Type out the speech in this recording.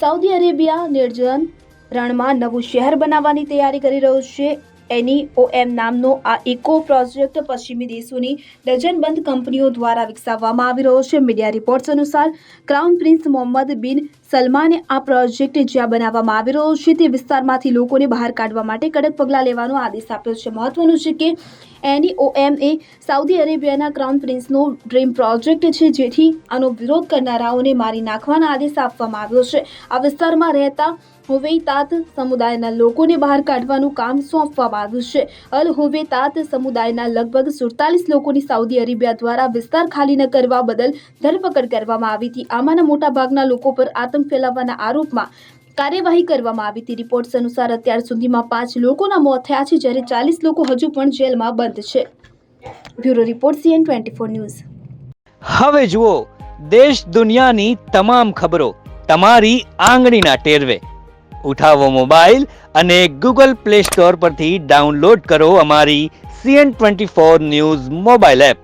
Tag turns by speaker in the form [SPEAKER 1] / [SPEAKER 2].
[SPEAKER 1] Saudi Arabia નિર્જન રણમાં નવું શહેર બનાવવાની તૈયારી કરી રહ્યું છે. એની ઓએમ નામનો આ ઇકો પ્રોજેક્ટ પશ્ચિમી દેશોની ડઝનબંધ કંપનીઓ દ્વારા વિકસાવવામાં આવી રહ્યો છે. મીડિયા રિપોર્ટ્સ અનુસાર, ક્રાઉન પ્રિન્સ મોહમ્મદ બિન સલમાને આ પ્રોજેક્ટ જ્યાં બનાવવામાં આવી રહ્યો છે તે વિસ્તારમાંથી લોકોને બહાર કાઢવા માટે કડક પગલાં લેવાનો આદેશ આપ્યો છે. મહત્વનું છે કે એની ઓએમ એ સાઉદી અરેબિયાના ક્રાઉન પ્રિન્સનો ડ્રીમ પ્રોજેક્ટ છે જેથી આનો વિરોધ કરનારાઓને મારી નાખવાનો આદેશ આપવામાં આવ્યો છે. આ વિસ્તારમાં રહેતા હુવેતાત સમુદાયના લોકોને બહાર કાઢવાનું કામ સોંપવામાં આવ્યું છે. અલ હુવેતાત સમુદાયના લગભગ સુડતાલીસ લોકોની સાઉદી અરેબિયા દ્વારા વિસ્તાર ખાલી ન કરવા બદલ ધરપકડ કરવામાં આવી હતી. આમાંના મોટાભાગના લોકો પર આતંક ફેલાવવાના આરોપમાં કાર્યવાહી કરવામાં આવી હતી. રિપોર્ટ્સ અનુસાર અત્યાર સુધીમાં પાંચ લોકોના મોત થયા છે, જ્યારે ચાલીસ લોકો હજુ પણ જેલમાં બંધ છે. Bureau report CN twenty four news.
[SPEAKER 2] હવે જુઓ, દેશ દુનિયાની તમામ ખબરો તમારી આંગળીના ટેરવે. ઉઠાવો મોબાઈલ અને ગૂગલ પ્લે સ્ટોર પરથી ડાઉનલોડ કરો અમારી CN twenty four news mobile app.